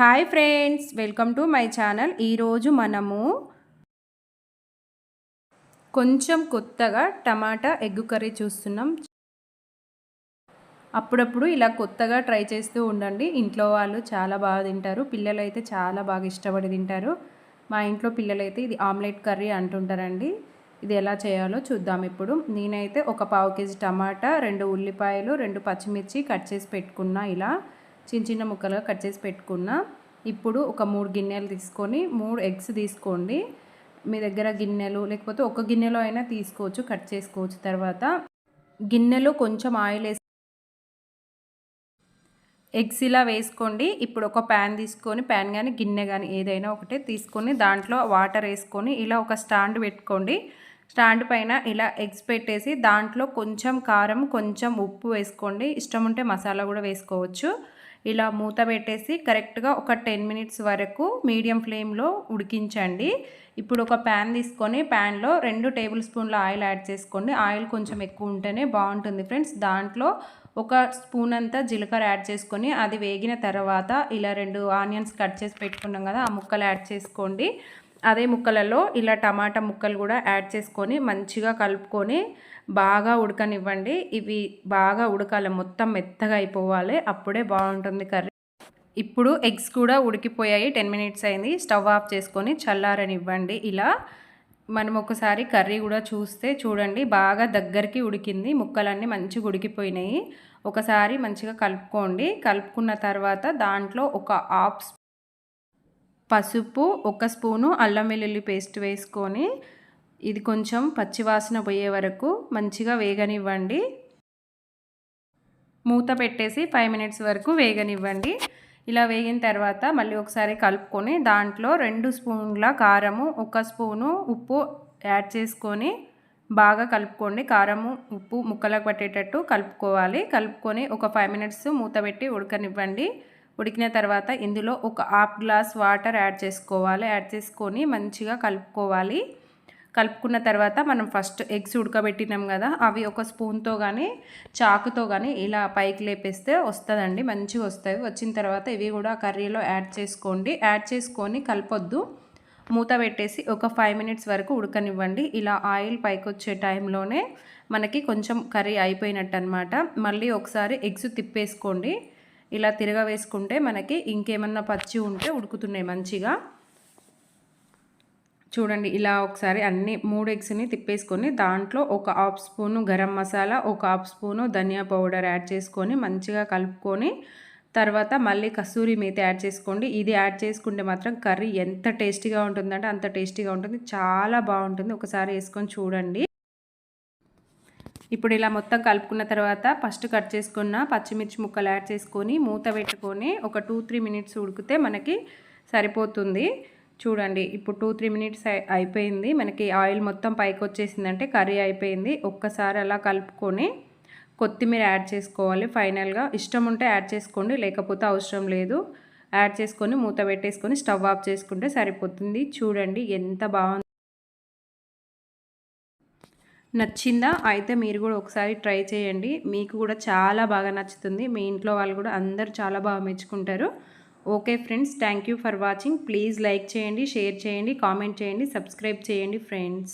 Hi friends welcome to my channel. ఈరోజు మనము కొంచెం కొత్తగా టమాటా ఎగ్ కర్రీ చూస్తున్నాం. అప్పుడప్పుడు ఇలా కొత్తగా ట్రై చేస్తూ ఉండండి. ఇంట్లో వాళ్ళు చాలా బాగా తింటారు. పిల్లలు అయితే చాలా బాగా ఇష్టపడి తింటారు. మా ఇంట్లో పిల్లలైతే ఇది ఆమ్లెట్ కర్రీ అంటుంటారండి. ఇది ఎలా చేయాలో చూద్దాం ఇప్పుడు. నేనైతే ఒక పావు కేజీ టమాటా రెండు ఉల్లిపాయలు రెండు పచ్చిమిర్చి కట్ చేసి పెట్టుకున్నా ఇలా. చిన్న చిన్న ముక్కలుగా కట్ చేసి పెట్టుకున్న. ఇప్పుడు ఒక మూడు గిన్నెలు తీసుకొని మూడు ఎగ్స్ తీసుకోండి. మీ దగ్గర గిన్నెలు లేకపోతే ఒక గిన్నెలో అయినా తీసుకోవచ్చు కట్ చేసుకోవచ్చు. తర్వాత గిన్నెలో కొంచెం ఆయిల్ వేసి ఎగ్స్ ఇలా వేసుకోండి. ఇప్పుడు ఒక ప్యాన్ తీసుకొని ప్యాన్ కానీ గిన్నె కానీ ఏదైనా ఒకటే తీసుకొని దాంట్లో వాటర్ వేసుకొని ఇలా ఒక స్టాండ్ పెట్టుకోండి. స్టాండ్ పైన ఇలా ఎగ్స్ పెట్టేసి దాంట్లో కొంచెం కారం కొంచెం ఉప్పు వేసుకోండి. ఇష్టం ఉంటే మసాలా కూడా వేసుకోవచ్చు. ఇలా మూత పెట్టేసి కరెక్ట్గా ఒక టెన్ మినిట్స్ వరకు మీడియం ఫ్లేమ్లో ఉడికించండి. ఇప్పుడు ఒక ప్యాన్ తీసుకొని ప్యాన్లో రెండు టేబుల్ స్పూన్ల ఆయిల్ యాడ్ చేసుకోండి. ఆయిల్ కొంచెం ఎక్కువ ఉంటేనే బాగుంటుంది ఫ్రెండ్స్. దాంట్లో ఒక స్పూన్ అంతా జీలకర్ర యాడ్ చేసుకొని అది వేగిన తర్వాత ఇలా రెండు ఆనియన్స్ కట్ చేసి పెట్టుకున్నాం కదా ఆ ముక్కలు యాడ్ చేసుకోండి. అదే ముక్కలలో ఇలా టమాటా ముక్కలు కూడా యాడ్ చేసుకొని మంచిగా కలుపుకొని బాగా ఉడకనివ్వండి. ఇవి బాగా ఉడకాలి. మొత్తం మెత్తగా అయిపోవాలి. అప్పుడే బాగుంటుంది కర్రీ. ఇప్పుడు ఎగ్స్ కూడా ఉడికిపోయాయి. టెన్ మినిట్స్ అయింది. స్టవ్ ఆఫ్ చేసుకొని చల్లారనివ్వండి ఇలా. మనం ఒకసారి కర్రీ కూడా చూస్తే చూడండి. బాగా దగ్గరికి ఉడికింది. ముక్కలన్నీ మంచిగా ఉడికిపోయినాయి. ఒకసారి మంచిగా కలుపుకోండి. కలుపుకున్న తర్వాత దాంట్లో ఒక హాఫ్ పసుపు ఒక స్పూను అల్లం వెల్లుల్లి పేస్ట్ వేసుకొని ఇది కొంచెం పచ్చివాసన పోయే వరకు మంచిగా వేగనివ్వండి. మూత పెట్టేసి ఫైవ్ మినిట్స్ వరకు వేగనివ్వండి. ఇలా వేగిన తర్వాత మళ్ళీ ఒకసారి కలుపుకొని దాంట్లో రెండు స్పూన్ల కారము ఒక స్పూను ఉప్పు యాడ్ చేసుకొని బాగా కలుపుకోండి. కారము ఉప్పు ముక్కలకు పట్టేటట్టు కలుపుకోవాలి. కలుపుకొని ఒక ఫైవ్ మినిట్స్ మూత పెట్టి ఉడకనివ్వండి. ఉడికిన తర్వాత ఇందులో ఒక హాఫ్ గ్లాస్ వాటర్ యాడ్ చేసుకోవాలి. యాడ్ చేసుకొని మంచిగా కలుపుకోవాలి. కలుపుకున్న తర్వాత మనం ఫస్ట్ ఎగ్స్ ఉడకబెట్టినాం కదా అవి ఒక స్పూన్తో కానీ చాకుతో కానీ ఇలా పైకి లేపేస్తే వస్తుందండి మంచిగా వస్తాయి. వచ్చిన తర్వాత ఇవి కూడా కర్రీలో యాడ్ చేసుకోండి. యాడ్ చేసుకొని కలపొద్దు. మూత పెట్టేసి ఒక ఫైవ్ మినిట్స్ వరకు ఉడకనివ్వండి. ఇలా ఆయిల్ పైకి వచ్చే టైంలోనే మనకి కొంచెం కర్రీ అయిపోయినట్టు అనమాట మళ్ళీ ఒకసారి ఎగ్స్ తిప్పేసుకోండి. ఇలా తిరగ వేసుకుంటే మనకి ఇంకేమన్నా పచ్చి ఉంటే ఉడుకుతున్నాయి మంచిగా. చూడండి ఇలా ఒకసారి అన్ని మూడు ఎగ్స్ని తిప్పేసుకొని దాంట్లో ఒక హాఫ్ స్పూను గరం మసాలా ఒక హాఫ్ స్పూను ధనియా పౌడర్ యాడ్ చేసుకొని మంచిగా కలుపుకొని తర్వాత మళ్ళీ కస్తూరి మేతి యాడ్ చేసుకోండి. ఇది యాడ్ చేసుకుంటే మాత్రం కర్రీ ఎంత టేస్టీగా ఉంటుందంటే అంత టేస్టీగా ఉంటుంది. చాలా బాగుంటుంది. ఒకసారి వేసుకొని చూడండి. ఇప్పుడు ఇలా మొత్తం కలుపుకున్న తర్వాత ఫస్ట్ కట్ చేసుకున్న పచ్చిమిర్చి ముక్కలు యాడ్ చేసుకొని మూత పెట్టుకొని ఒక టూ త్రీ మినిట్స్ ఉడికితే మనకి సరిపోతుంది. చూడండి ఇప్పుడు టూ త్రీ మినిట్స్ అయిపోయింది. మనకి ఆయిల్ మొత్తం పైకి వచ్చేసిందంటే కర్రీ అయిపోయింది. ఒక్కసారి అలా కలుపుకొని కొత్తిమీర యాడ్ చేసుకోవాలి. ఫైనల్గా ఇష్టం ఉంటే యాడ్ చేసుకోండి లేకపోతే అవసరం లేదు. యాడ్ చేసుకొని మూత పెట్టేసుకొని స్టవ్ ఆఫ్ చేసుకుంటే సరిపోతుంది. చూడండి ఎంత బాగుంది. నచ్చిందా? అయితే మీరు కూడా ఒకసారి ట్రై చేయండి. మీకు కూడా చాలా బాగా నచ్చుతుంది. మీ ఇంట్లో వాళ్ళు కూడా అందరూ చాలా బాగా మెచ్చుకుంటారు. Okay friends thank for watching. Please like చేయండి షేర్ చేయండి కామెంట్ చేయండి సబ్స్క్రైబ్ చేయండి ఫ్రెండ్స్.